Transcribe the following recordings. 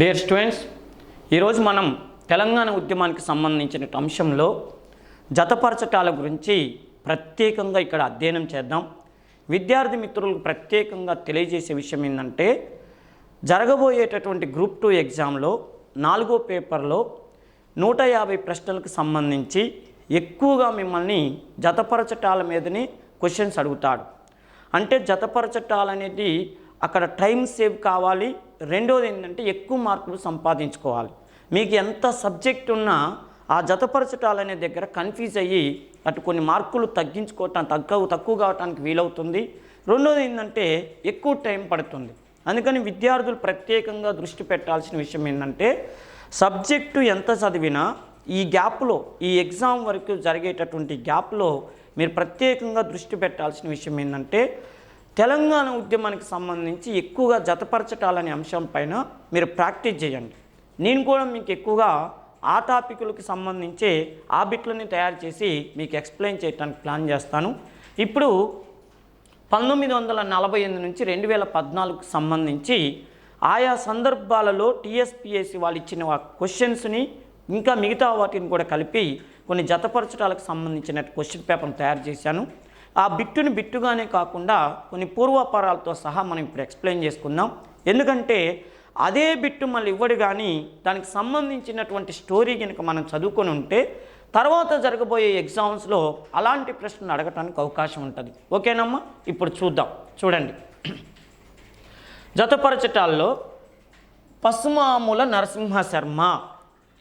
Dear students ఈరోజు మనం తెలంగాణ ఉద్యమానికి సంబంధించిన అంశంలో జతపరచటాల గురించి ప్రత్యేకంగా ఇక్కడ అధ్యయనం చేద్దాం. విద్యార్థి మిత్రులకు ప్రత్యేకంగా తెలియజేసే విషయం ఏంటంటే జరగబోయేటటువంటి గ్రూప్ టూ ఎగ్జామ్లో నాలుగో పేపర్లో నూట యాభై ప్రశ్నలకు సంబంధించి ఎక్కువగా మిమ్మల్ని జతపరచటాల మీదనే క్వశ్చన్స్ అడుగుతాడు. అంటే జతపరచటాలనేది అక్కడ టైం సేవ్ కావాలి రెండోది ఏంటంటే ఎక్కువ మార్కులు సంపాదించుకోవాలి. మీకు ఎంత సబ్జెక్ట్ ఉన్నా ఆ జతపరచటాలనే దగ్గర కన్ఫ్యూజ్ అయ్యి అటు కొన్ని మార్కులు తగ్గించుకోవటం తగ్గ తక్కువ కావటానికి వీలవుతుంది. రెండోది ఏంటంటే ఎక్కువ టైం పడుతుంది. అందుకని విద్యార్థులు ప్రత్యేకంగా దృష్టి పెట్టాల్సిన విషయం ఏంటంటే సబ్జెక్టు ఎంత చదివినా ఈ గ్యాప్లో ఈ ఎగ్జామ్ వరకు జరిగేటటువంటి గ్యాప్లో మీరు ప్రత్యేకంగా దృష్టి పెట్టాల్సిన విషయం ఏంటంటే తెలంగాణ ఉద్యమానికి సంబంధించి ఎక్కువగా జతపరచటాలనే అంశం పైన మీరు ప్రాక్టీస్ చేయండి. నేను కూడా మీకు ఎక్కువగా ఆ టాపిక్లకు సంబంధించి ఆ బిట్లని తయారు చేసి మీకు ఎక్స్ప్లెయిన్ చేయడానికి ప్లాన్ చేస్తాను. ఇప్పుడు పంతొమ్మిది వందల నలభై ఎనిమిది నుంచి రెండు వేల పద్నాలుగుకు సంబంధించి ఆయా సందర్భాలలో టీఎస్పిఎస్సి వాళ్ళు ఇచ్చిన క్వశ్చన్స్ని ఇంకా మిగతా వాటిని కూడా కలిపి కొన్ని జతపరచటాలకు సంబంధించిన క్వశ్చన్ పేపర్ని తయారు చేశాను. ఆ బిట్టుని బిట్టుగానే కాకుండా కొన్ని పూర్వాపరాలతో సహా మనం ఇప్పుడు ఎక్స్ప్లెయిన్ చేసుకుందాం. ఎందుకంటే అదే బిట్టు మళ్ళీ ఇవ్వడు కానీ దానికి సంబంధించినటువంటి స్టోరీ కనుక మనం చదువుకొని ఉంటే తర్వాత జరగబోయే ఎగ్జామ్స్లో అలాంటి ప్రశ్నలు అడగటానికి అవకాశం ఉంటుంది. ఓకేనమ్మా? ఇప్పుడు చూద్దాం. చూడండి. జతపరచటాల్లో పసుమాముల నరసింహ శర్మ.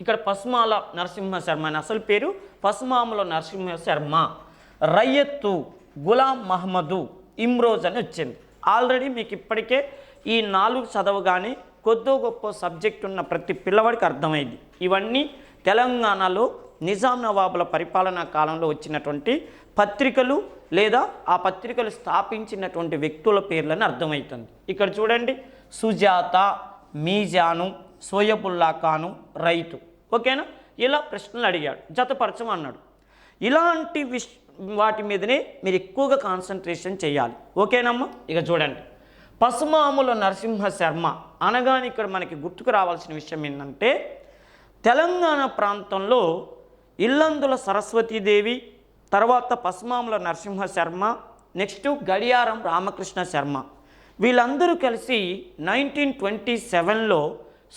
ఇక్కడ పసుమాల నరసింహ శర్మ అని అసలు పేరు? పసుమాముల నరసింహ శర్మ. రయ్యత్తు. గులాం మహమ్మదు ఇమ్రోజ్ అని వచ్చింది. ఆల్రెడీ మీకు ఇప్పటికే ఈ నాలుగు చదవగానే కొద్దో గొప్ప సబ్జెక్ట్ ఉన్న ప్రతి పిల్లవాడికి అర్థమైంది. ఇవన్నీ తెలంగాణలో నిజాం నవాబుల పరిపాలనా కాలంలో వచ్చినటువంటి పత్రికలు లేదా ఆ పత్రికలు స్థాపించినటువంటి వ్యక్తుల పేర్లను అర్థమవుతుంది ఇక్కడ చూడండి సుజాత మీజాను సోయబుల్లా ఖాను రైతు. ఓకేనా? ఇలా ప్రశ్నలు అడిగాడు జతపరచం అన్నాడు ఇలాంటి విష్ వాటి మీదనే మీరు ఎక్కువగా కాన్సన్ట్రేషన్ చేయాలి. ఓకేనమ్మా ఇక చూడండి. పసుమాముల నరసింహ శర్మ అనగానే ఇక్కడ మనకి గుర్తుకు రావాల్సిన విషయం ఏంటంటే తెలంగాణ ప్రాంతంలో ఇల్లందుల సరస్వతీదేవి తర్వాత పసుమాముల నరసింహ శర్మ నెక్స్ట్ గడియారం రామకృష్ణ శర్మ. వీళ్ళందరూ కలిసి నైన్టీన్ ట్వంటీ సెవెన్లో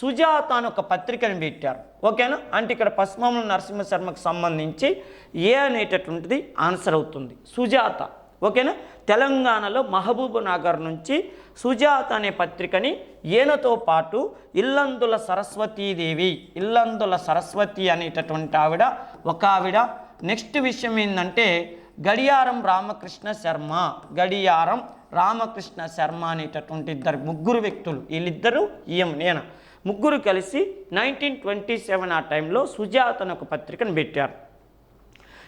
సుజాత అని ఒక పత్రికను పెట్టారు. ఓకేనా? అంటే ఇక్కడ పశ్చిమముల నరసింహ శర్మకు సంబంధించి ఏ అనేటటువంటిది ఆన్సర్ అవుతుంది? సుజాత. ఓకేనా? తెలంగాణలో మహబూబ్ నగర్ నుంచి సుజాత అనే పత్రికని ఈయనతో పాటు ఇల్లందుల సరస్వతీదేవి ఇల్లందుల సరస్వతి అనేటటువంటి ఆవిడ ఒక ఆవిడ. నెక్స్ట్ విషయం ఏంటంటే గడియారం రామకృష్ణ శర్మ గడియారం రామకృష్ణ శర్మ అనేటటువంటి ఇద్దరు ముగ్గురు వ్యక్తులు. వీళ్ళిద్దరూ ఈయం నేను? ముగ్గురు కలిసి నైన్టీన్ ట్వంటీ సెవెన్ ఆ టైంలో సుజాతను ఒక పత్రికను పెట్టారు.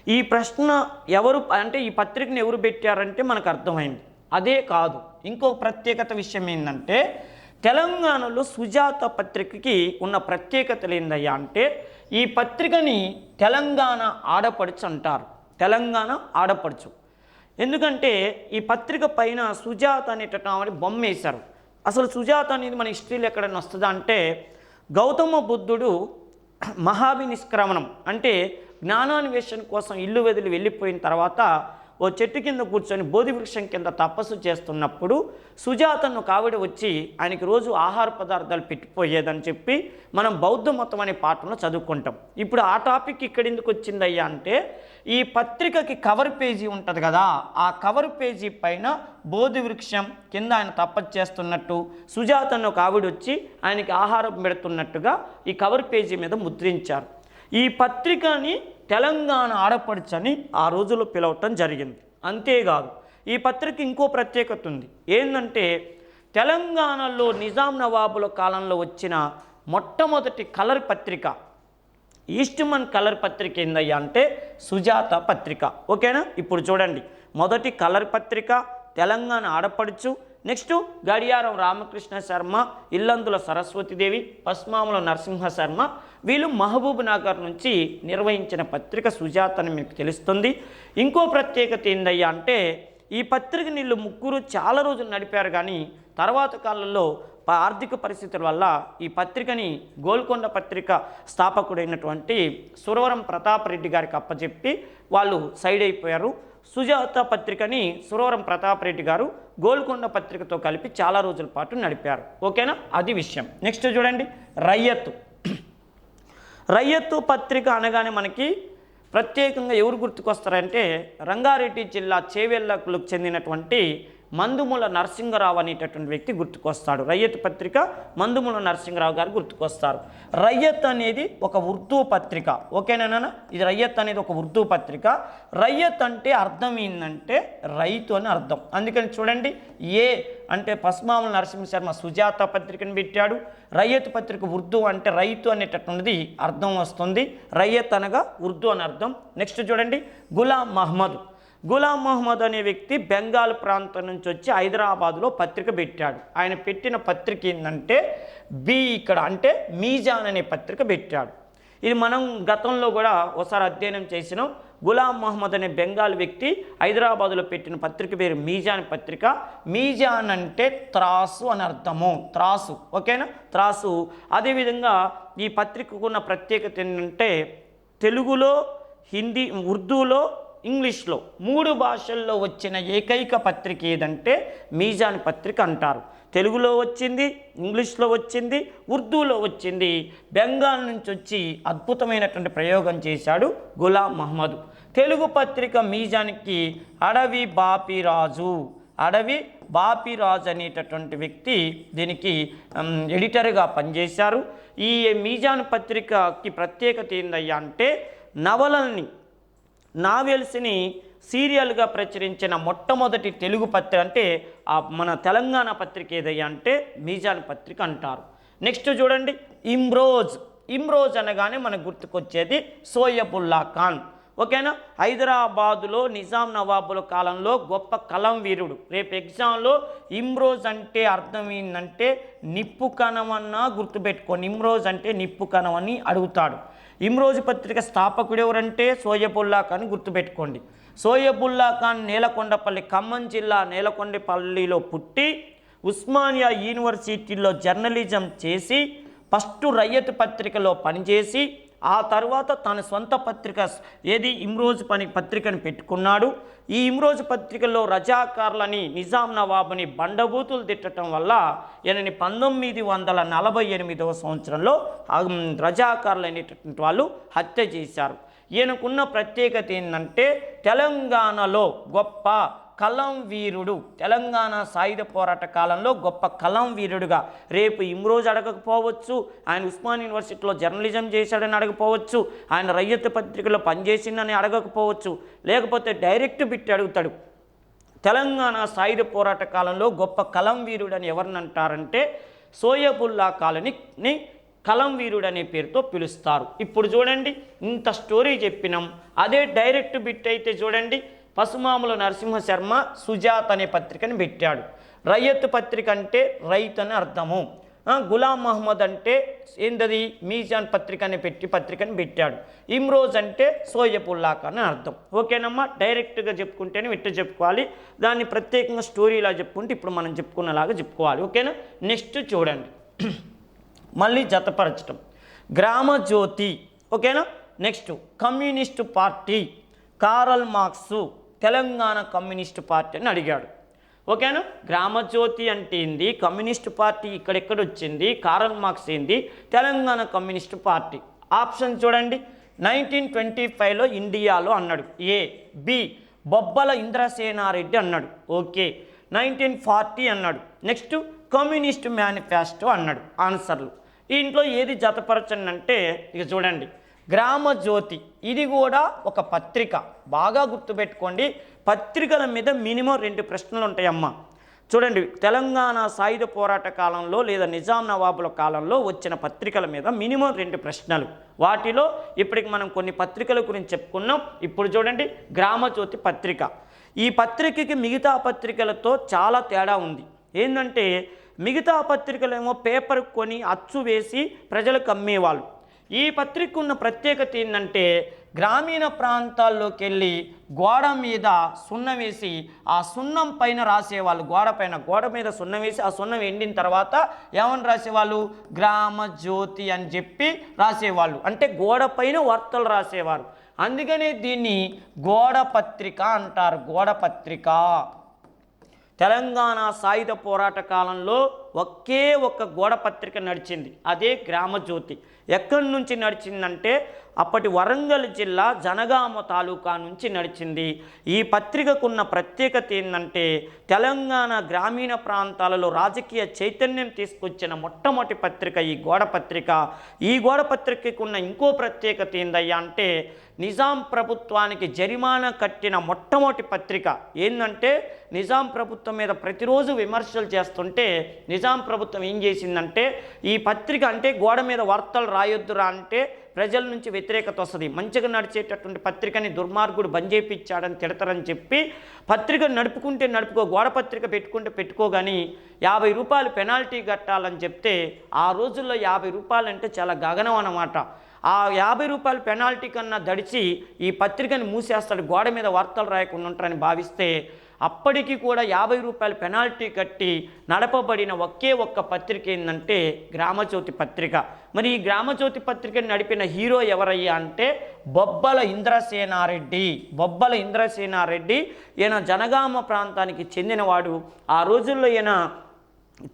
ఈ ప్రశ్న ఎవరు అంటే ఈ పత్రికను ఎవరు పెట్టారంటే మనకు అర్థమైంది. అదే కాదు ఇంకో ప్రత్యేకత విషయం ఏంటంటే తెలంగాణలో సుజాత పత్రికకి ఉన్న ప్రత్యేకతలు ఏందయ్యా అంటే ఈ పత్రికని తెలంగాణ ఆడపడుచు అంటారు. తెలంగాణ ఆడపడుచు. ఎందుకంటే ఈ పత్రిక పైన సుజాత అనేటటువంటి బొమ్మ వేశారు. అసలు సుజాత అనేది మన హిస్టరీలో ఎక్కడైనా వస్తుందా అంటే గౌతమ బుద్ధుడు మహాభి నిష్క్రమణం అంటే జ్ఞానాన్వేషణ కోసం ఇల్లు వదిలి వెళ్ళిపోయిన తర్వాత ఓ చెట్టు కింద కూర్చొని బోధి వృక్షం కింద తపస్సు చేస్తున్నప్పుడు సుజాతను కావిడ వచ్చి ఆయనకి రోజు ఆహార పదార్థాలు పెట్టిపోయేదని చెప్పి మనం బౌద్ధ మతం అనే పాఠంలో చదువుకుంటాం. ఇప్పుడు ఆ టాపిక్ ఇక్కడ ఎందుకు వచ్చిందయ్యా అంటే ఈ పత్రికకి కవర్ పేజీ ఉంటుంది కదా ఆ కవర్ పేజీ పైన బోధి వృక్షం కింద ఆయన తపస్సు చేస్తున్నట్టు సుజాతను కావిడ వచ్చి ఆయనకి ఆహారం పెడుతున్నట్టుగా ఈ కవర్ పేజీ మీద ముద్రించారు. ఈ పత్రికని తెలంగాణ ఆడపడుచని ఆ రోజుల్లో పిలవటం జరిగింది. అంతేకాదు ఈ పత్రిక ఇంకో ప్రత్యేకత ఉంది. ఏంటంటే తెలంగాణలో నిజాం నవాబుల కాలంలో వచ్చిన మొట్టమొదటి కలర్ పత్రిక ఈస్ట్మన్ కలర్ పత్రిక ఏందయ్యా అంటే సుజాత పత్రిక. ఓకేనా? ఇప్పుడు చూడండి. మొదటి కలర్ పత్రిక తెలంగాణ ఆడపడుచు నెక్స్ట్ గడియారం రామకృష్ణ శర్మ ఇల్లందుల సరస్వతిదేవి పస్మాముల నరసింహ శర్మ. వీళ్ళు మహబూబ్ నగర్ నుంచి నిర్వహించిన పత్రిక సుజాత అని మీకు తెలుస్తుంది. ఇంకో ప్రత్యేకత ఏందయ్యా అంటే ఈ పత్రిక నీళ్ళు ముగ్గురు చాలా రోజులు నడిపారు కానీ తర్వాత కాలంలో ఆర్థిక పరిస్థితుల వల్ల ఈ పత్రికని గోల్కొండ పత్రిక స్థాపకుడైనటువంటి సురవరం ప్రతాప్ రెడ్డి గారికి అప్పచెప్పి వాళ్ళు సైడ్ అయిపోయారు. సుజాత పత్రికని సురవరం ప్రతాప్ రెడ్డి గారు గోల్కొండ పత్రికతో కలిపి చాలా రోజుల పాటు నడిపారు. ఓకేనా? అది విషయం. నెక్స్ట్ చూడండి. రయ్యత్తు. రయ్యత్తు పత్రిక అనగానే మనకి ప్రత్యేకంగా ఎవరు గుర్తుకొస్తారంటే రంగారెడ్డి జిల్లా చేవెళ్ళకు చెందినటువంటి మందుముల నరసింహరావు అనేటటువంటి వ్యక్తి గుర్తుకొస్తాడు. రయ్యత్ పత్రిక మందుముల నరసింహరావు గారు గుర్తుకొస్తారు. రయ్యత్ అనేది ఒక ఉర్దూ పత్రిక. ఓకేనా ఇది రయ్యత్ అనేది ఒక ఉర్దూ పత్రిక. రయ్యత్ అంటే అర్థం ఏంటంటే రైతు అని అర్థం. అందుకని చూడండి ఏ అంటే పస్మాముల నరసింహ శర్మ సుజాత పత్రికను పెట్టాడు. రయ్యత్ పత్రిక ఉర్దూ అంటే రైతు అనేటటువంటిది అర్థం వస్తుంది. రయ్యత్ అనగా ఉర్దూ అని అర్థం. నెక్స్ట్ చూడండి గులాం మహమ్మద్ గులాం మహమ్మద్ అనే వ్యక్తి బెంగాల్ ప్రాంతం నుంచి వచ్చి హైదరాబాద్లో పత్రిక పెట్టాడు. ఆయన పెట్టిన పత్రిక ఏంటంటే బి ఇక్కడ అంటే మీజాన్ అనే పత్రిక పెట్టాడు. ఇది మనం గతంలో కూడా ఒకసారి అధ్యయనం చేసినాం. గులాం మహమ్మద్ అనే బెంగాల్ వ్యక్తి హైదరాబాదులో పెట్టిన పత్రిక పేరు మీజాన్ పత్రిక. మీజాన్ అంటే త్రాసు అని అర్థము. త్రాసు ఓకేనా? త్రాసు. అదేవిధంగా ఈ పత్రికకు ఉన్న ప్రత్యేకత ఏంటంటే తెలుగులో హిందీ ఉర్దూలో ఇంగ్లీష్లో మూడు భాషల్లో వచ్చిన ఏకైక పత్రిక ఏదంటే మీజాన్ పత్రిక అంటారు. తెలుగులో వచ్చింది ఇంగ్లీష్లో వచ్చింది ఉర్దూలో వచ్చింది. బెంగాల్ నుంచి వచ్చి అద్భుతమైనటువంటి ప్రయోగం చేశాడు గులాం మహమ్మద్ తెలుగు పత్రిక మీజానికి అడవి బాపిరాజు. అడవి బాపిరాజు అనేటటువంటి వ్యక్తి దీనికి ఎడిటర్గా పనిచేశారు. ఈ మీజాన్ పత్రికకి ప్రత్యేకత ఏందయ్యా అంటే నవలల్ని నావెల్స్ని సీరియల్గా ప్రచురించిన మొట్టమొదటి తెలుగు పత్రిక అంటే మన తెలంగాణ పత్రిక ఏదయ్యా అంటే మీజాన్ పత్రిక అంటారు. నెక్స్ట్ చూడండి ఇమ్రోజ్. ఇమ్రోజ్ అనగానే మనకు గుర్తుకొచ్చేది సోయబుల్లా ఖాన్. ఓకేనా? హైదరాబాదులో నిజాం నవాబుల కాలంలో గొప్ప కలం వీరుడు. రేపు ఎగ్జామ్లో ఇమ్రోజ్ అంటే అర్థం ఏంటంటే నిప్పు కణమన్నా గుర్తుపెట్టుకోండి. ఇమ్రోజ్ అంటే నిప్పు అని అడుగుతాడు. ఇమ్రోజు పత్రిక స్థాపకుడు ఎవరంటే సోయబుల్లా ఖాన్ గుర్తుపెట్టుకోండి. సోయబుల్లా ఖాన్ నేలకొండపల్లి ఖమ్మం జిల్లా నేలకొండపల్లిలో పుట్టి ఉస్మానియా యూనివర్సిటీలో జర్నలిజం చేసి ఫస్ట్ రయ్యత్ పత్రికలో పనిచేసి ఆ తర్వాత తన సొంత పత్రిక ఏది? ఇమ్రోజ్ పని పత్రికను పెట్టుకున్నాడు. ఈ ఇమ్రోజ్ పత్రికలో రజాకారులని నిజాం నవాబుని బండబూతులు తిట్టడం వల్ల ఈయనని పంతొమ్మిది వందల నలభై ఎనిమిదవ సంవత్సరంలో రజాకారులు అనేటటువంటి వాళ్ళు హత్య చేశారు. ఈయనకున్న ప్రత్యేకత ఏంటంటే తెలంగాణలో గొప్ప కలం వీరుడు. తెలంగాణ సాయుధ పోరాట కాలంలో గొప్ప కలం వీరుడుగా. రేపు ఇమ్రోజ్ అడగకపోవచ్చు ఆయన ఉస్మాన్ యూనివర్సిటీలో జర్నలిజం చేశాడని అడగకపోవచ్చు ఆయన రయ్యత్ పత్రికలో పనిచేసిందని అడగకపోవచ్చు లేకపోతే డైరెక్ట్ బిట్టి అడుగుతాడు. తెలంగాణ సాయుధ పోరాట కాలంలో గొప్ప కలం వీరుడని ఎవరిని అంటారంటే సోయబుల్లా కాలనీని కలం వీరుడు అనే పేరుతో పిలుస్తారు. ఇప్పుడు చూడండి ఇంత స్టోరీ చెప్పినాం. అదే డైరెక్ట్ బిట్ అయితే చూడండి పసుమాముల నరసింహ శర్మ సుజాత్ అనే పత్రికని పెట్టాడు. రయ్యత్ పత్రిక అంటే రైతు అని అర్థము. గులాం మహమ్మద్ అంటే ఏందది? మీజాన్ పత్రిక అని పెట్టి పత్రికని పెట్టాడు. ఇమ్రోజ్ అంటే సోయపుల్లాక్ అని అర్థం. ఓకేనమ్మా? డైరెక్ట్గా చెప్పుకుంటేనే ఇట్ట చెప్పుకోవాలి. దాన్ని ప్రత్యేకంగా స్టోరీలా చెప్పుకుంటే ఇప్పుడు మనం చెప్పుకున్నలాగా చెప్పుకోవాలి. ఓకేనా? నెక్స్ట్ చూడండి. మళ్ళీ జతపరచడం గ్రామ జ్యోతి. ఓకేనా? Next communist party. Karl Marx. Telangana communist party అని అడిగాడు. ఓకేనా? గ్రామజ్యోతి అంటే ఏంది? కమ్యూనిస్ట్ పార్టీ ఇక్కడెక్కడ వచ్చింది కారల్ మార్క్స్ ఏంది? Telangana communist party. ఆప్షన్ చూడండి. నైన్టీన్ ట్వంటీ ఫైవ్లో ఇండియాలో అన్నాడు. ఏ బి బొబ్బల ఇంద్రసేనారెడ్డి అన్నాడు. ఓకే. నైన్టీన్ ఫార్టీ అన్నాడు. నెక్స్ట్ కమ్యూనిస్ట్ మేనిఫెస్టో అన్నాడు. ఆన్సర్లు. ఇంట్లో ఏది జతపరచండి అంటే ఇక చూడండి. గ్రామజ్యోతి. ఇది కూడా ఒక పత్రిక. బాగా గుర్తుపెట్టుకోండి. పత్రికల మీద మినిమం రెండు ప్రశ్నలు ఉంటాయమ్మా చూడండి తెలంగాణ సాయుధ పోరాట కాలంలో లేదా నిజాం నవాబుల కాలంలో వచ్చిన పత్రికల మీద మినిమం రెండు ప్రశ్నలు. వాటిలో ఇప్పటికి మనం కొన్ని పత్రికల గురించి చెప్పుకున్నాం. ఇప్పుడు చూడండి గ్రామజ్యోతి పత్రిక. ఈ పత్రికకి మిగతా పత్రికలతో చాలా తేడా ఉంది. ఏంటంటే మిగతా పత్రికలేమో పేపర్ కొని అచ్చు వేసి ప్రజలకు అమ్మేవాళ్ళు. ఈ పత్రిక ఉన్న ప్రత్యేకత ఏంటంటే గ్రామీణ ప్రాంతాల్లోకి వెళ్ళి గోడ మీద సున్నం వేసి ఆ సున్నం పైన రాసేవాళ్ళు గోడ పైన గోడ మీద సున్నం వేసి ఆ సున్నం ఎండిన తర్వాత ఏమని రాసేవాళ్ళు? గ్రామ జ్యోతి అని చెప్పి రాసేవాళ్ళు. అంటే గోడ పైన వార్తలు రాసేవారు. అందుకనే దీన్ని గోడ పత్రిక అంటారు. గోడ పత్రిక. తెలంగాణ సాయుధ పోరాట కాలంలో ఒకే ఒక్క గోడ పత్రిక నడిచింది. అదే గ్రామజ్యోతి ఎక్కడి నుంచి నడిచిందంటే అప్పటి వరంగల్ జిల్లా జనగామ తాలూకా నుంచి నడిచింది. ఈ పత్రికకున్న ప్రత్యేకత ఏంటంటే తెలంగాణ గ్రామీణ ప్రాంతాలలో రాజకీయ చైతన్యం తీసుకొచ్చిన మొట్టమొదటి పత్రిక ఈ గోడ పత్రిక. ఈ గోడ పత్రికకున్న ఇంకో ప్రత్యేకత ఏందయ్యా అంటే నిజాం ప్రభుత్వానికి జరిమానా కట్టిన మొట్టమొదటి పత్రిక ఏంటంటే నిజాం ప్రభుత్వం మీద ప్రతిరోజు విమర్శలు చేస్తుంటే నిజాం ప్రభుత్వం ఏం చేసిందంటే ఈ పత్రిక అంటే గోడ మీద వార్తలు రాయొద్దురా అంటే ప్రజల నుంచి వ్యతిరేకత వస్తుంది. మంచిగా నడిచేటటువంటి పత్రికని దుర్మార్గుడు బంద్ చేయించాడని తిడతారని చెప్పి పత్రిక నడుపుకుంటే నడుపుకో గోడ పత్రిక పెట్టుకుంటే పెట్టుకోగాని యాభై రూపాయలు పెనాల్టీ కట్టాలని చెప్తే ఆ రోజుల్లో యాభై రూపాయలు అంటే చాలా గగనం అన్నమాట. ఆ యాభై రూపాయల పెనాల్టీ కన్నా దడిచి ఈ పత్రికని మూసేస్తాడు గోడ మీద వార్తలు రాయకుండా ఉంటారని భావిస్తే అప్పటికి కూడా యాభై రూపాయల పెనాల్టీ కట్టి నడపబడిన ఒకే ఒక్క పత్రిక ఏంటంటే గ్రామజ్యోతి పత్రిక. మరి ఈ గ్రామజ్యోతి పత్రికని నడిపిన హీరో ఎవరయ్యా అంటే బొబ్బల ఇంద్రసేనారెడ్డి. బొబ్బల ఇంద్రసేనారెడ్డి ఈయన జనగామ ప్రాంతానికి చెందినవాడు. ఆ రోజుల్లో ఈయన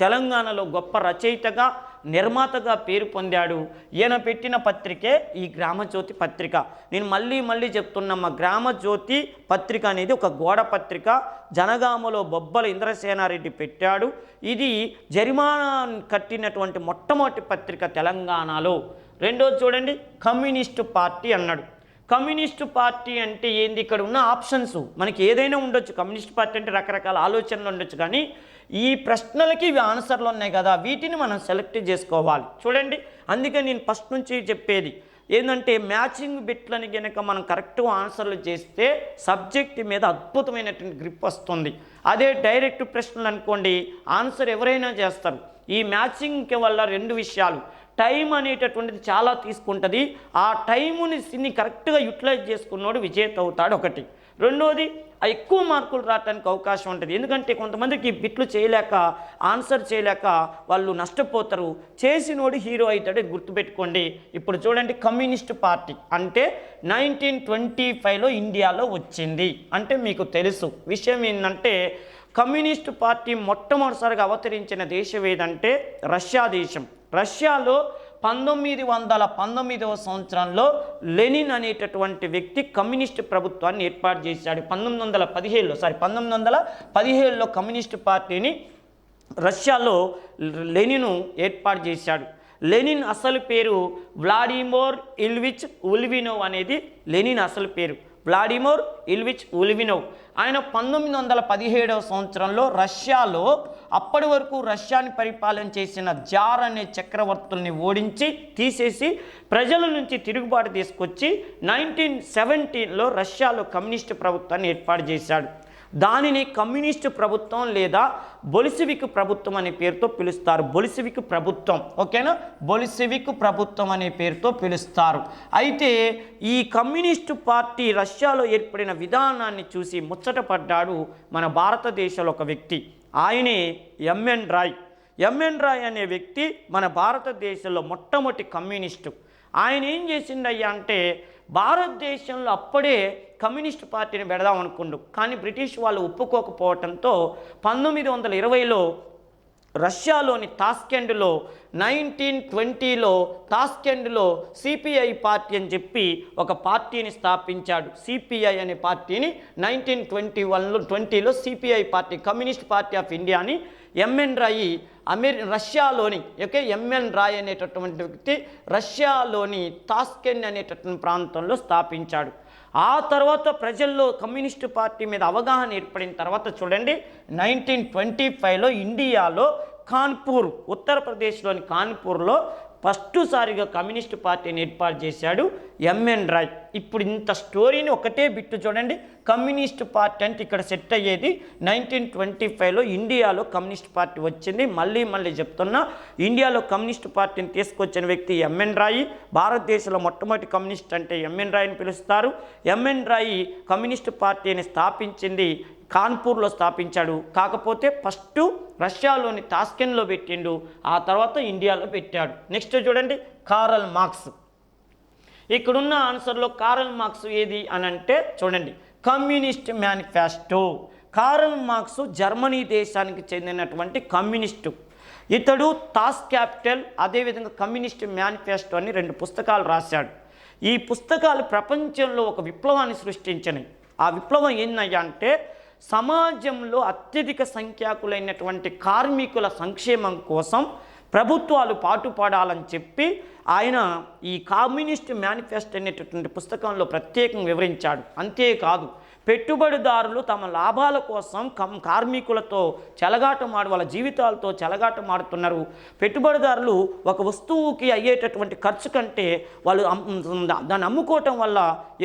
తెలంగాణలో గొప్ప రచయితగా నిర్మాతగా పేరు పొందాడు. ఈయన పెట్టిన పత్రికే ఈ గ్రామజ్యోతి పత్రిక. నేను మళ్ళీ మళ్ళీ చెప్తున్నా మా గ్రామజ్యోతి పత్రిక అనేది ఒక గోడ పత్రిక. జనగామలో బొబ్బల ఇంద్రసేనారెడ్డి పెట్టాడు. ఇది జరిమానా కట్టినటువంటి మొట్టమొదటి పత్రిక తెలంగాణలో. రెండోది చూడండి కమ్యూనిస్టు పార్టీ అన్నాడు. కమ్యూనిస్టు పార్టీ అంటే ఏంది? ఇక్కడ ఉన్న ఆప్షన్స్. మనకి ఏదైనా ఉండొచ్చు. కమ్యూనిస్ట్ పార్టీ అంటే రకరకాల ఆలోచనలు ఉండొచ్చు కానీ ఈ ప్రశ్నలకి ఇవి ఆన్సర్లు ఉన్నాయి కదా వీటిని మనం సెలెక్ట్ చేసుకోవాలి. చూడండి అందుకే నేను ఫస్ట్ నుంచి చెప్పేది ఏంటంటే మ్యాచింగ్ బిట్లని కనుక మనం కరెక్ట్గా ఆన్సర్లు చేస్తే సబ్జెక్ట్ మీద అద్భుతమైనటువంటి గ్రిప్ వస్తుంది. అదే డైరెక్ట్ ప్రశ్నలు అనుకోండి ఆన్సర్ ఎవరైనా చేస్తారు. ఈ మ్యాచింగ్కి వల్ల రెండు విషయాలు టైం అనేటటువంటిది చాలా తీసుకుంటుంది. ఆ టైముని సిని కరెక్ట్గా యూటిలైజ్ చేసుకున్నోడు విజేత అవుతాడు ఒకటి. రెండోది ఎక్కువ మార్కులు రావడానికి అవకాశం ఉంటుంది. ఎందుకంటే కొంతమందికి బిట్లు చేయలేక ఆన్సర్ చేయలేక వాళ్ళు నష్టపోతారు. చేసినోడు హీరో అవుతాడు గుర్తుపెట్టుకోండి. ఇప్పుడు చూడండి కమ్యూనిస్ట్ పార్టీ అంటే నైన్టీన్ ట్వంటీ ఫైవ్లో ఇండియాలో వచ్చింది. అంటే మీకు తెలుసు. విషయం ఏంటంటే కమ్యూనిస్ట్ పార్టీ మొట్టమొదటిసారిగా అవతరించిన దేశం ఏదంటే రష్యా దేశం. రష్యాలో పంతొమ్మిది వందల పంతొమ్మిదవ సంవత్సరంలో లెనిన్ అనేటటువంటి వ్యక్తి కమ్యూనిస్ట్ ప్రభుత్వాన్ని ఏర్పాటు చేశాడు. పంతొమ్మిది వందల పదిహేడులో సారీ పంతొమ్మిది వందల పదిహేడులో కమ్యూనిస్ట్ పార్టీని రష్యాలో లెనిను ఏర్పాటు చేశాడు. లెనిన్ అసలు పేరు వ్లాడిమోర్ ఇల్విచ్ ఉల్వినోవ్ అనేది లెనిన్ అసలు పేరు. వ్లాడిమోర్ ఇల్విచ్ ఉల్వినోవ్. ఆయన పంతొమ్మిది వందల పదిహేడవ సంవత్సరంలో రష్యాలో అప్పటి వరకు రష్యాని పరిపాలన చేసిన జార్ అనే చక్రవర్తుల్ని ఓడించి తీసేసి ప్రజల నుంచి తిరుగుబాటు తీసుకొచ్చి నైన్టీన్ సెవెంటీన్లో రష్యాలో కమ్యూనిస్టు ప్రభుత్వాన్ని ఏర్పాటు చేశాడు. దానిని కమ్యూనిస్టు ప్రభుత్వం లేదా బొలిసివిక్ ప్రభుత్వం అనే పేరుతో పిలుస్తారు. బొలిసివిక్ ప్రభుత్వం ఓకేనా? బొలిసివిక్ ప్రభుత్వం అనే పేరుతో పిలుస్తారు. అయితే ఈ కమ్యూనిస్టు పార్టీ రష్యాలో ఏర్పడిన విధానాన్ని చూసి ముచ్చటపడ్డాడు మన భారతదేశంలో ఒక వ్యక్తి. ఆయనే ఎంఎన్ రాయ్ ఎంఎన్ రాయ్ అనే వ్యక్తి మన భారతదేశంలో మొట్టమొదటి కమ్యూనిస్టు. ఆయన ఏం చేసిండయ్యా అంటే భారతదేశంలో అప్పుడే కమ్యూనిస్ట్ పార్టీని పెడదాం అనుకుండు. కానీ బ్రిటిష్ వాళ్ళు ఒప్పుకోకపోవటంతో పంతొమ్మిది వందల ఇరవైలో రష్యాలోని తాస్కెండ్లో నైన్టీన్ ట్వంటీలో తాస్కెండ్లో సిపిఐ పార్టీ అని చెప్పి ఒక పార్టీని స్థాపించాడు. సిపిఐ అనే పార్టీని నైన్టీన్ ట్వంటీ వన్లో ట్వంటీలో CPI party communist party of ఇండియాని ఎంఎన్ రాయి అమెరి రష్యాలోని ఓకే ఎంఎన్ రాయ్ అనేటటువంటి వ్యక్తి రష్యాలోని తాస్కెండ్ అనేటటువంటి ప్రాంతంలో స్థాపించాడు. ఆ తర్వాత ప్రజల్లో కమ్యూనిస్టు పార్టీ మీద అవగాహన ఏర్పడిన తర్వాత చూడండి నైన్టీన్ ట్వంటీ ఫైవ్లో ఇండియాలో కాన్పూర్ ఉత్తరప్రదేశ్లోని కాన్పూర్లో ఫస్ట్ సారిగా కమ్యూనిస్ట్ పార్టీని ఏర్పాటు చేశాడు ఎంఎన్ రాయ్ ఇప్పుడు ఇంత స్టోరీని ఒకటే బిట్టు చూడండి. కమ్యూనిస్ట్ పార్టీ అంటే ఇక్కడ సెట్ అయ్యేది నైన్టీన్ ట్వంటీ ఫైవ్లో ఇండియాలో కమ్యూనిస్ట్ పార్టీ వచ్చింది. మళ్ళీ మళ్ళీ చెప్తున్నా ఇండియాలో కమ్యూనిస్ట్ పార్టీని తీసుకొచ్చిన వ్యక్తి ఎంఎన్ రాయి. భారతదేశంలో మొట్టమొదటి కమ్యూనిస్ట్ అంటే ఎంఎన్ రాయిని పిలుస్తారు. ఎంఎన్ రాయి కమ్యూనిస్ట్ పార్టీని స్థాపించింది కాన్పూర్లో స్థాపించాడు. కాకపోతే ఫస్ట్ రష్యాలోని తాస్కెన్లో పెట్టిండు. ఆ తర్వాత ఇండియాలో పెట్టాడు. నెక్స్ట్ చూడండి కారల్ మార్క్స్. ఇక్కడున్న ఆన్సర్లో కారల్ మార్క్స్ ఏది అని అంటే చూడండి communist manifesto. Karl Marx Germany దేశానికి చెందినటువంటి కమ్యూనిస్టు. ఇతడు తాస్ క్యాపిటల్ అదేవిధంగా కమ్యూనిస్ట్ మేనిఫెస్టో అని రెండు పుస్తకాలు రాశాడు. ఈ పుస్తకాలు ప్రపంచంలో ఒక విప్లవాన్ని సృష్టించినాయి. ఆ విప్లవం ఏందయ్యా అంటే సమాజంలో అత్యధిక సంఖ్యాకులైనటువంటి కార్మికుల సంక్షేమం కోసం ప్రభుత్వాలు పాటుపడాలని చెప్పి ఆయన ఈ కమ్యూనిస్ట్ మేనిఫెస్టో అనేటటువంటి పుస్తకంలో ప్రత్యేకంగా వివరించాడు. అంతేకాదు పెట్టుబడిదారులు తమ లాభాల కోసం కం కార్మికులతో చెలగాటమాడు వాళ్ళ జీవితాలతో చెలగాటమాడుతున్నారు. పెట్టుబడిదారులు ఒక వస్తువుకి అయ్యేటటువంటి ఖర్చు కంటే వాళ్ళు దాన్ని అమ్ముకోవటం వల్ల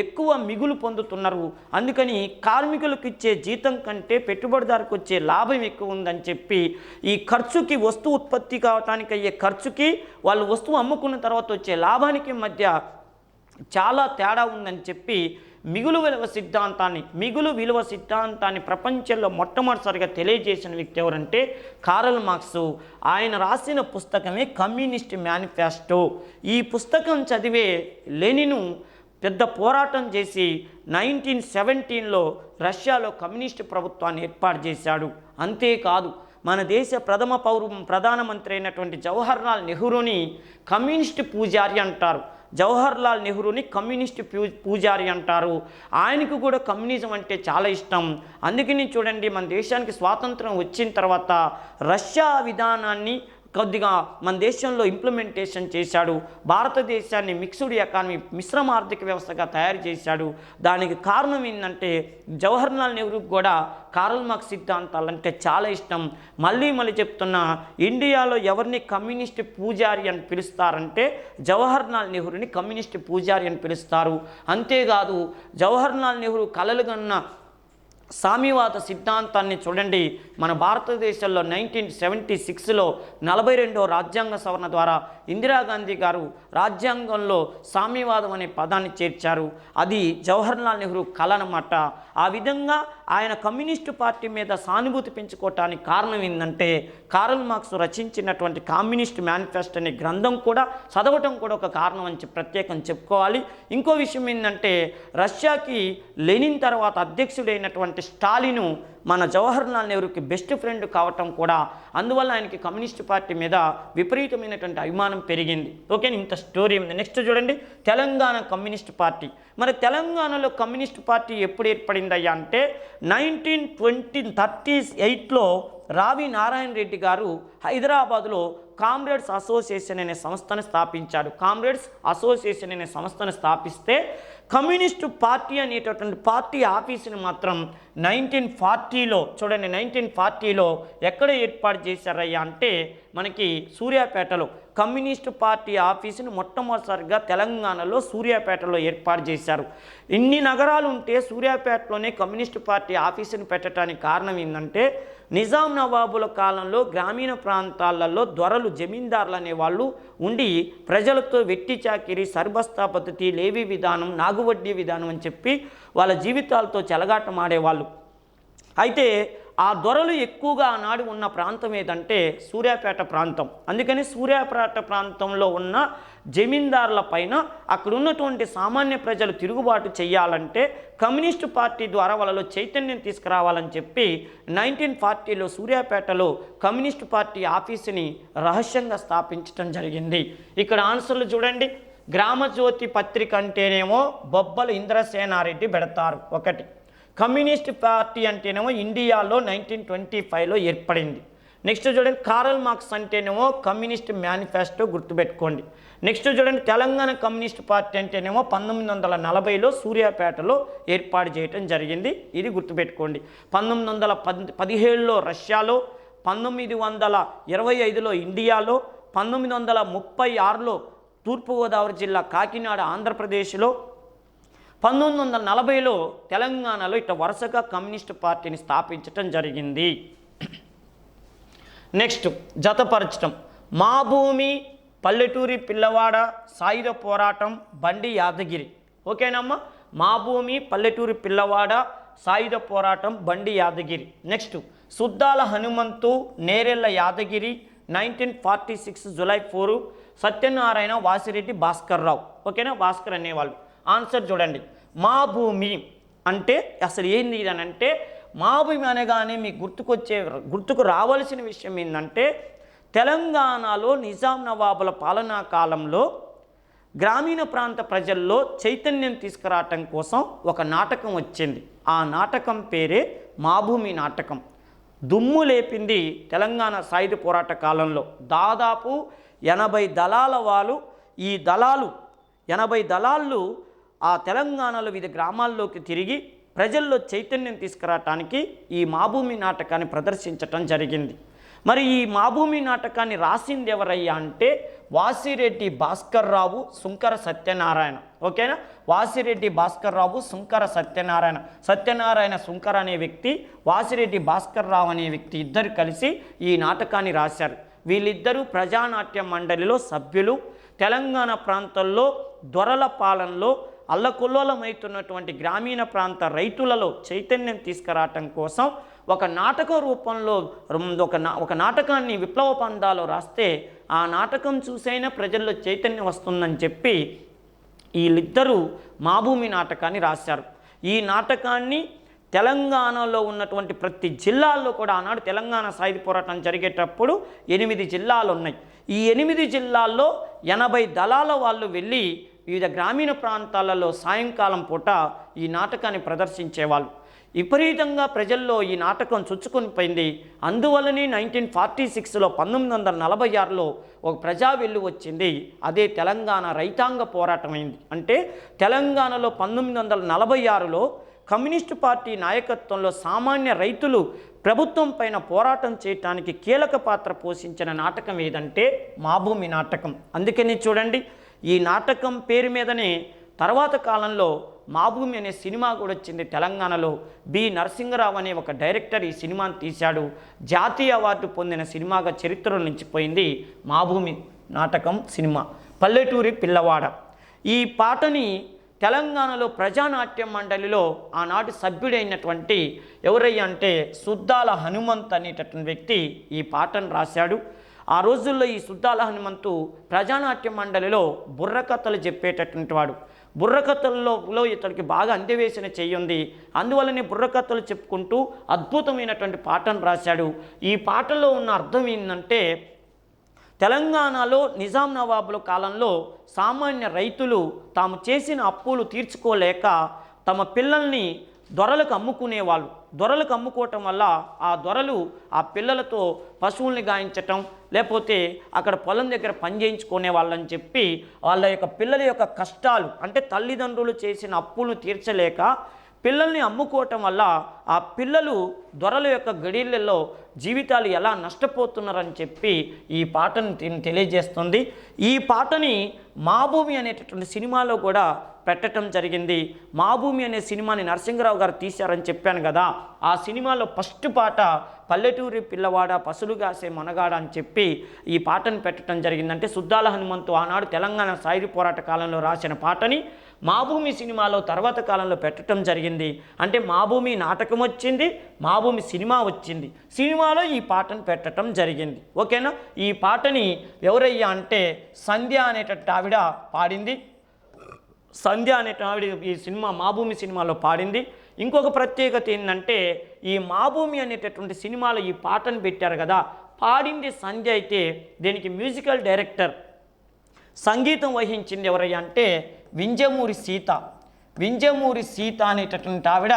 ఎక్కువ మిగులు పొందుతున్నారు. అందుకని కార్మికులకు ఇచ్చే జీతం కంటే పెట్టుబడిదారుకు వచ్చే లాభం ఎక్కువ ఉందని చెప్పి ఈ ఖర్చుకి వస్తువు ఉత్పత్తి కావటానికి అయ్యే ఖర్చుకి వాళ్ళు వస్తువు అమ్ముకున్న తర్వాత వచ్చే లాభానికి మధ్య చాలా తేడా ఉందని చెప్పి మిగులు విలువ సిద్ధాంతాన్ని మిగులు విలువ సిద్ధాంతాన్ని ప్రపంచంలో మొట్టమొదటిసారిగా తెలియజేసిన వ్యక్తి ఎవరంటే కారల్ మార్క్స్. ఆయన రాసిన పుస్తకమే కమ్యూనిస్ట్ మేనిఫెస్టో. ఈ పుస్తకం చదివే లెనిను పెద్ద పోరాటం చేసి నైన్టీన్ సెవెంటీన్లో రష్యాలో కమ్యూనిస్టు ప్రభుత్వాన్ని ఏర్పాటు చేశాడు. అంతేకాదు మన దేశ ప్రథమ పౌరు ప్రధానమంత్రి అయినటువంటి జవహర్లాల్ నెహ్రూని కమ్యూనిస్ట్ పూజారి అంటారు. జవహర్లాల్ నెహ్రూని కమ్యూనిస్ట్ పూజారి అంటారు. ఆయనకు కూడా కమ్యూనిజం అంటే చాలా ఇష్టం. అందుకని చూడండి మన దేశానికి స్వాతంత్రం వచ్చిన తర్వాత రష్యా విధానాన్ని కొద్దిగా మన దేశంలో ఇంప్లిమెంటేషన్ చేశాడు. భారతదేశాన్ని మిక్స్డ్ ఎకానమీ మిశ్రమ ఆర్థిక వ్యవస్థగా తయారు చేశాడు. దానికి కారణం ఏంటంటే జవహర్లాల్ నెహ్రూ కూడా కారల్ మార్క్స్ సిద్ధాంతాలు అంటే చాలా ఇష్టం. మళ్ళీ మళ్ళీ చెప్తున్నా ఇండియాలో ఎవరిని కమ్యూనిస్ట్ పూజారి అని పిలుస్తారంటే జవహర్లాల్ నెహ్రూని కమ్యూనిస్ట్ పూజారి అని పిలుస్తారు. అంతేకాదు జవహర్లాల్ నెహ్రూ కలలు కన్న సామ్యవాద సిద్ధాంతాన్ని చూడండి. మన భారతదేశంలో నైన్టీన్ సెవెంటీ సిక్స్లో నలభై రెండో రాజ్యాంగ సవరణ ద్వారా ఇందిరాగాంధీ గారు రాజ్యాంగంలో సామ్యవాదం అనే పదాన్ని చేర్చారు. అది జవహర్లాల్ నెహ్రూ కళ అన్నమాట. ఆ విధంగా ఆయన కమ్యూనిస్టు పార్టీ మీద సానుభూతి పెంచుకోవటానికి కారణం ఏంటంటే కారల్ మార్క్స్ రచించినటువంటి కమ్యూనిస్ట్ మేనిఫెస్టో అనే గ్రంథం కూడా చదవటం కూడా ఒక కారణం అని ప్రత్యేకం చెప్పుకోవాలి. ఇంకో విషయం ఏంటంటే రష్యాకి లెనిన్ తర్వాత అధ్యక్షుడైనటువంటి స్టాలిను మన జవహర్లాల్ నెహ్రూకి బెస్ట్ ఫ్రెండ్ కావటం కూడా అందువల్ల ఆయనకి కమ్యూనిస్ట్ పార్టీ మీద విపరీతమైనటువంటి అభిమానం పెరిగింది. ఓకే ఇంత స్టోరీ ఉంది. నెక్స్ట్ చూడండి. Telangana communist party. మరి తెలంగాణలో కమ్యూనిస్ట్ పార్టీ ఎప్పుడు ఏర్పడిందయ్యా అంటే నైన్టీన్ ట్వంటీ థర్టీ ఎయిట్లో రావి నారాయణ రెడ్డి గారు హైదరాబాద్లో కామ్రేడ్స్ అసోసియేషన్ అనే సంస్థను స్థాపించాడు కామ్రేడ్స్ అసోసియేషన్ అనే సంస్థను స్థాపిస్తే కమ్యూనిస్టు పార్టీ అనేటటువంటి పార్టీ ఆఫీసుని మాత్రం నైన్టీన్ ఫార్టీలో చూడండి నైన్టీన్ ఫార్టీలో ఎక్కడ ఏర్పాటు చేశారయ్యా అంటే మనకి సూర్యాపేటలో కమ్యూనిస్టు పార్టీ ఆఫీసును మొట్టమొదటిసారిగా తెలంగాణలో సూర్యాపేటలో ఏర్పాటు చేశారు. ఇన్ని నగరాలు ఉంటే సూర్యాపేటలోనే కమ్యూనిస్టు పార్టీ ఆఫీసును పెట్టడానికి కారణం ఏంటంటే నిజాం నవాబుల కాలంలో గ్రామీణ ప్రాంతాలలో దొరలు జమీందారులు అనేవాళ్ళు ఉండి ప్రజలతో వెట్టి చాకిరి సర్బస్తా పద్ధతి లేవి విధానం నాగువడ్డీ విధానం అని చెప్పి వాళ్ళ జీవితాలతో చెలగాటమాడేవాళ్ళు అయితే ఆ దొరలు ఎక్కువగా ఆనాడు ఉన్న ప్రాంతం ఏదంటే సూర్యాపేట ప్రాంతం. అందుకని సూర్యాపేట ప్రాంతంలో ఉన్న జమీందారుల పైన అక్కడ ఉన్నటువంటి సామాన్య ప్రజలు తిరుగుబాటు చేయాలంటే కమ్యూనిస్టు పార్టీ ద్వారా వాళ్ళలో చైతన్యం తీసుకురావాలని చెప్పి నైన్టీన్ ఫార్టీలో సూర్యాపేటలో కమ్యూనిస్టు పార్టీ ఆఫీసుని రహస్యంగా స్థాపించడం జరిగింది. ఇక్కడ ఆన్సర్లు చూడండి. గ్రామజ్యోతి పత్రిక అంటేనేమో బొబ్బలు ఇంద్రసేనారెడ్డి పెడతారు. ఒకటి. కమ్యూనిస్ట్ పార్టీ అంటేనేమో ఇండియాలో నైన్టీన్ ట్వంటీ ఫైవ్లో ఏర్పడింది. నెక్స్ట్ చూడండి. కారల్ మార్క్స్ అంటేనేమో కమ్యూనిస్ట్ మేనిఫెస్టో గుర్తుపెట్టుకోండి. నెక్స్ట్ చూడండి తెలంగాణ కమ్యూనిస్ట్ పార్టీ అంటేనేమో పంతొమ్మిది వందల నలభైలో సూర్యాపేటలో ఏర్పాటు చేయటం జరిగింది. ఇది గుర్తుపెట్టుకోండి. పంతొమ్మిది వందల పద్ పదిహేడులో రష్యాలో పంతొమ్మిది వందల ఇరవై ఐదులో ఇండియాలో పంతొమ్మిది వందల ముప్పై ఆరులో తూర్పుగోదావరి జిల్లా కాకినాడ ఆంధ్రప్రదేశ్లో పంతొమ్మిది వందల నలభైలో తెలంగాణలో ఇట్లా వరుసగా కమ్యూనిస్ట్ పార్టీని స్థాపించటం జరిగింది. నెక్స్ట్ జతపరచటం. మా భూమి పల్లెటూరి పిల్లవాడ సాయుధ పోరాటం బండి యాదగిరి. ఓకేనమ్మా? మా భూమి పల్లెటూరి పిల్లవాడ సాయుధ పోరాటం Bandi Yadagiri. Next Suddala Hanumanthu Nerella Yadagiri nineteen forty six July four Satyanarayana Vasireddy Bhaskar Rao. ఓకేనా? భాస్కర్ అనేవాళ్ళు. ఆన్సర్ చూడండి. మా భూమి అంటే అసలు ఏంది ఇదనంటే మా భూమి అనగానే మీకు గుర్తుకొచ్చే గుర్తుకు రావాల్సిన విషయం ఏంటంటే తెలంగాణలో నిజాం నవాబుల పాలనా కాలంలో గ్రామీణ ప్రాంత ప్రజల్లో చైతన్యం తీసుకురావటం కోసం ఒక నాటకం వచ్చింది. ఆ నాటకం పేరే మాభూమి నాటకం. దుమ్ము లేపింది తెలంగాణ సాయుధ పోరాట కాలంలో. దాదాపు ఎనభై దళాల వాళ్ళు ఈ దళాలు ఎనభై దళాళ్ళు ఆ తెలంగాణలో వివిధ గ్రామాల్లోకి తిరిగి ప్రజల్లో చైతన్యం తీసుకురావటానికి ఈ మాభూమి నాటకాన్ని ప్రదర్శించటం జరిగింది. మరి ఈ మాభూమి నాటకాన్ని రాసింది ఎవరయ్యా అంటే వాసిరెడ్డి భాస్కర్ రావు సుంకర సత్యనారాయణ. ఓకేనా? వాసిరెడ్డి భాస్కర్ రావు సుంకర సత్యనారాయణ. సత్యనారాయణ సుంకర అనే వ్యక్తి వాసిరెడ్డి భాస్కర్ రావు అనే వ్యక్తి ఇద్దరు కలిసి ఈ నాటకాన్ని రాశారు. వీళ్ళిద్దరూ ప్రజానాట్య మండలిలో సభ్యులు. తెలంగాణ ప్రాంతంలో దొరల పాలనలో అల్లకొల్లోలమవుతున్నటువంటి గ్రామీణ ప్రాంత రైతులలో చైతన్యం తీసుకురావటం కోసం ఒక నాటక రూపంలో ఒక నా ఒక నాటకాన్ని విప్లవ పందాలో రాస్తే ఆ నాటకం చూసైనా ప్రజల్లో చైతన్యం వస్తుందని చెప్పి వీళ్ళిద్దరూ మాభూమి నాటకాన్ని రాశారు. ఈ నాటకాన్ని తెలంగాణలో ఉన్నటువంటి ప్రతి జిల్లాల్లో కూడా ఆనాడు తెలంగాణ సాయుధ పోరాటం జరిగేటప్పుడు ఎనిమిది జిల్లాలు ఉన్నాయి. ఈ ఎనిమిది జిల్లాల్లో ఎనభై దళాల వాళ్ళు వెళ్ళి వివిధ గ్రామీణ ప్రాంతాలలో సాయంకాలం పూట ఈ నాటకాన్ని ప్రదర్శించేవాళ్ళు. విపరీతంగా ప్రజల్లో ఈ నాటకం చొచ్చుకొని పోయింది. అందువల్లనే నైన్టీన్ ఫార్టీ సిక్స్లో పంతొమ్మిది వందల నలభై ఆరులో ఒక ప్రజా వెల్లు వచ్చింది. అదే తెలంగాణ రైతాంగ పోరాటమైంది. అంటే తెలంగాణలో పంతొమ్మిది వందల నలభై ఆరులో కమ్యూనిస్టు పార్టీ నాయకత్వంలో సామాన్య రైతులు ప్రభుత్వం పైన పోరాటం చేయటానికి కీలక పాత్ర పోషించిన నాటకం ఏదంటే మాభూమి నాటకం. అందుకని చూడండి ఈ నాటకం పేరు మీదనే తర్వాత కాలంలో మాభూమి అనే సినిమా కూడా వచ్చింది తెలంగాణలో. బి. నరసింహరావు అనే ఒక డైరెక్టర్ ఈ సినిమాను తీశాడు. జాతీయ అవార్డు పొందిన సినిమాగా చరిత్రలో నిలిచిపోయింది మాభూమి నాటకం సినిమా. పల్లెటూరి పిల్లవాడ. ఈ పాటని తెలంగాణలో ప్రజానాట్య మండలిలో ఆనాటి సభ్యుడైనటువంటి ఎవరయ్యా అంటే సుద్దాల హనుమంత్ అనేటటువంటి వ్యక్తి ఈ పాటను రాశాడు. ఆ రోజుల్లో ఈ సుద్దాల హనుమంతు ప్రజానాట్య మండలిలో బుర్రకథలు చెప్పేటటువంటి వాడు. బుర్రకథల్లో ఇతడికి బాగా అందివేసిన చెయ్యి ఉంది. అందువల్లనే బుర్రకథలు చెప్పుకుంటూ అద్భుతమైనటువంటి పాటను రాశాడు. ఈ పాటలో ఉన్న అర్థం ఏంటంటే తెలంగాణలో నిజాం నవాబుల కాలంలో సామాన్య రైతులు తాము చేసిన అప్పులు తీర్చుకోలేక తమ పిల్లల్ని దొరలకు అమ్ముకునేవాళ్ళు. దొరలకు అమ్ముకోవటం వల్ల ఆ దొరలు ఆ పిల్లలతో పశువుల్ని గాయించటం లేకపోతే అక్కడ పొలం దగ్గర పని చేయించుకునే వాళ్ళని చెప్పి వాళ్ళ యొక్క పిల్లల యొక్క కష్టాలు అంటే తల్లిదండ్రులు చేసిన అప్పులు తీర్చలేక పిల్లల్ని అమ్ముకోవటం వల్ల ఆ పిల్లలు దొరల యొక్క గడియలలో జీవితాలు ఎలా నష్టపోతున్నారని చెప్పి ఈ పాటను తెలియజేస్తుంది. ఈ పాటని మాభూమి అనేటటువంటి సినిమాలో కూడా పెట్టడం జరిగింది. మాభూమి అనే సినిమాని నరసింహరావు గారు తీశారని చెప్పాను కదా. ఆ సినిమాలో ఫస్ట్ పాట పల్లెటూరి పిల్లవాడ పసులు కాసే మనగాడ అని చెప్పి ఈ పాటను పెట్టడం జరిగిందంటే సుద్దాల హనుమంతు ఆనాడు తెలంగాణ సాయుధ పోరాట కాలంలో రాసిన పాటని మాభూమి సినిమాలో తర్వాత కాలంలో పెట్టడం జరిగింది. అంటే మాభూమి నాటకం వచ్చింది మాభూమి సినిమా వచ్చింది. సినిమాలో ఈ పాటను పెట్టడం జరిగింది. ఓకేనా? ఈ పాటని ఎవరయ్యా అంటే సంధ్య అనేటట్టు ఆవిడ పాడింది. సంధ్య అనే ఆవిడ ఈ సినిమా మాభూమి సినిమాలో పాడింది. ఇంకొక ప్రత్యేకత ఏంటంటే ఈ మాభూమి అనేటటువంటి సినిమాలో ఈ పాటను పెట్టారు కదా పాడింది సంధ్య అయితే దీనికి మ్యూజికల్ డైరెక్టర్ సంగీతం వహించింది ఎవరయ్యా అంటే వింజమూరి సీత. వింజమూరి సీత అనేటటువంటి ఆవిడ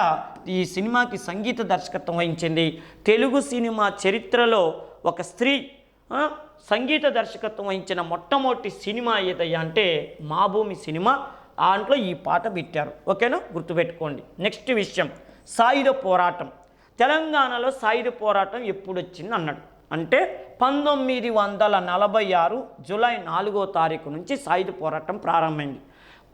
ఈ సినిమాకి సంగీత దర్శకత్వం వహించింది. తెలుగు సినిమా చరిత్రలో ఒక స్త్రీ సంగీత దర్శకత్వం వహించిన మొట్టమొదటి సినిమా ఏదయ్యా అంటే మాభూమి సినిమా. దాంట్లో ఈ పాట పెట్టారు. ఓకేనా? గుర్తుపెట్టుకోండి. నెక్స్ట్ విషయం. సాయుధ పోరాటం. తెలంగాణలో సాయుధ పోరాటం ఎప్పుడు వచ్చింది అన్నాడు. అంటే పంతొమ్మిది వందల నలభై ఆరు జూలై నాలుగో తారీఖు నుంచి సాయుధ పోరాటం ప్రారంభమైంది.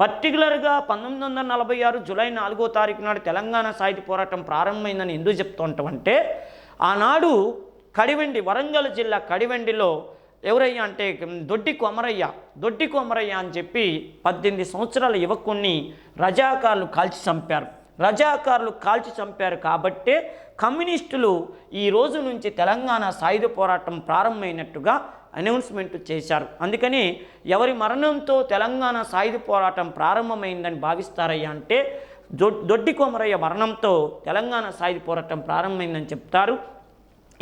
పర్టికులర్గా పంతొమ్మిది వందల నలభై ఆరు జూలై నాలుగో తారీఖు నాడు తెలంగాణ సాయుధ పోరాటం ప్రారంభమైందని ఎందుకు చెప్తూ ఉంటామంటే ఆనాడు కడివెండి వరంగల్ జిల్లా కడివెండిలో ఎవరయ్యా అంటే దొడ్డి కొమరయ్య దొడ్డి కొమరయ్య అని చెప్పి పద్దెనిమిది సంవత్సరాల యువకుణ్ణి రజాకారులు కాల్చి చంపారు. రజాకారులు కాల్చి చంపారు కాబట్టే కమ్యూనిస్టులు ఈ రోజు నుంచి తెలంగాణ సాయుధ పోరాటం ప్రారంభమైనట్టుగా అనౌన్స్మెంట్ చేశారు. అందుకని ఎవరి మరణంతో తెలంగాణ సాయుధ పోరాటం ప్రారంభమైందని భావిస్తారయ్యా అంటే దొ- దొడ్డి కొమరయ్య మరణంతో తెలంగాణ సాయుధ పోరాటం ప్రారంభమైందని చెప్తారు.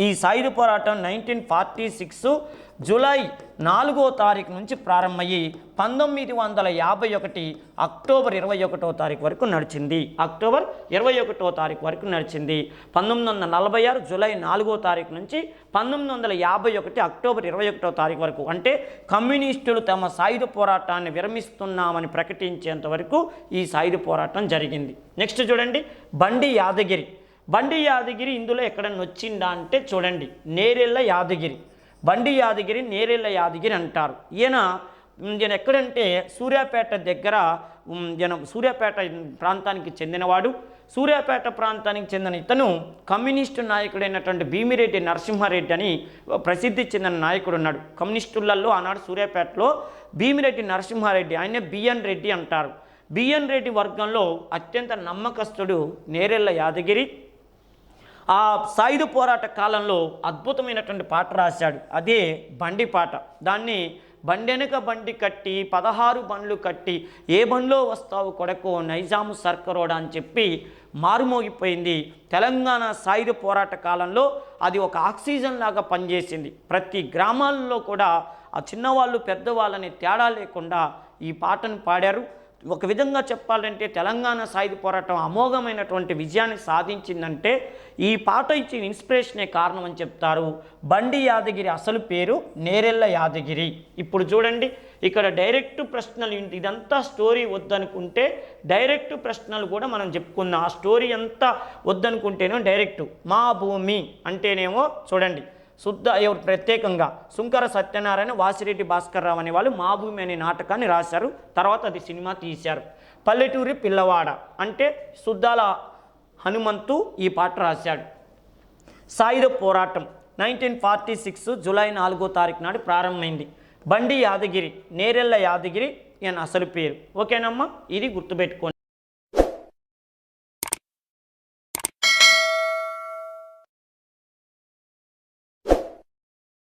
ఈ సాయుధ పోరాటం నైన్టీన్ ఫార్టీ సిక్స్ జూలై నాలుగో తారీఖు నుంచి ప్రారంభమయ్యి పంతొమ్మిది వందల యాభై ఒకటి అక్టోబర్ ఇరవై ఒకటో తారీఖు వరకు నడిచింది. అక్టోబర్ ఇరవై ఒకటో తారీఖు వరకు నడిచింది. పంతొమ్మిది వందల నలభై ఆరు జూలై నాలుగో తారీఖు నుంచి పంతొమ్మిది వందల యాభై ఒకటి అక్టోబర్ ఇరవై ఒకటో తారీఖు వరకు అంటే కమ్యూనిస్టులు తమ సాయుధ పోరాటాన్ని విరమిస్తున్నామని ప్రకటించేంత వరకు ఈ సాయుధ పోరాటం జరిగింది. నెక్స్ట్ చూడండి బండి యాదగిరి. బండి యాదగిరి ఇందులో ఎక్కడన్నా వచ్చిందా అంటే చూడండి నేరెళ్ళ యాదగిరి. బండి యాదగిరి నేరేళ్ళ యాదగిరి అంటారు. ఈయన ఈయన ఎక్కడంటే సూర్యాపేట దగ్గర ఈయన సూర్యాపేట ప్రాంతానికి చెందినవాడు. సూర్యాపేట ప్రాంతానికి చెందిన ఇతను కమ్యూనిస్టు నాయకుడైనటువంటి భీమిరెడ్డి నరసింహారెడ్డి అని ప్రసిద్ధి చెందిన నాయకుడు ఉన్నాడు. కమ్యూనిస్టులలో ఆనాడు సూర్యాపేటలో భీమిరెడ్డి నరసింహారెడ్డి ఆయనే బిఎన్ రెడ్డి అంటారు. బిఎన్ రెడ్డి వర్గంలో అత్యంత నమ్మకస్తుడు నేరెళ్ళ యాదగిరి. ఆ సాయుధ పోరాట కాలంలో అద్భుతమైనటువంటి పాట రాశాడు. అదే బండి పాట. దాన్ని బండెనక బండి కట్టి పదహారు బండ్లు కట్టి ఏ బండ్లో వస్తావు కొడకో నైజాము సర్కరోడా అని చెప్పి మారుమోగిపోయింది. తెలంగాణ సాయుధ పోరాట కాలంలో అది ఒక ఆక్సిజన్ లాగా పనిచేసింది. ప్రతి గ్రామాల్లో కూడా ఆ చిన్నవాళ్ళు పెద్దవాళ్ళని తేడా లేకుండా ఈ పాటను పాడారు. ఒక విధంగా చెప్పాలంటే తెలంగాణ సాయుధ పోరాటం అమోఘమైనటువంటి విజయాన్ని సాధించిందంటే ఈ పాట ఇచ్చిన ఇన్స్పిరేషనే కారణం అని చెప్తారు. బండి యాదగిరి అసలు పేరు నేరెళ్ళ యాదగిరి. ఇప్పుడు చూడండి ఇక్కడ డైరెక్ట్ ప్రశ్నలు ఇదంతా స్టోరీ వద్దనుకుంటే డైరెక్ట్ ప్రశ్నలు కూడా మనం చెప్పుకుందాం. ఆ స్టోరీ అంతా వద్దనుకుంటేనే డైరెక్ట్ మా భూమి అంటేనేమో చూడండి శుద్ధ ఎవరు ప్రత్యేకంగా సుంకర సత్యనారాయణ వాసిరెడ్డి భాస్కర్ రావు అనే వాళ్ళు మా భూమి అనే నాటకాన్ని రాశారు. తర్వాత అది సినిమా తీశారు. పల్లెటూరి పిల్లవాడ అంటే శుద్ధాల హనుమంతు ఈ పాట రాశాడు. సాయుధ పోరాటం నైన్టీన్ ఫార్టీ సిక్స్ జూలై నాలుగో తారీఖు నాడు ప్రారంభమైంది. బండి యాదగిరి నేరెళ్ళ యాదగిరి అని అసలు పేరు. ఓకేనమ్మా? ఇది గుర్తుపెట్టుకోండి.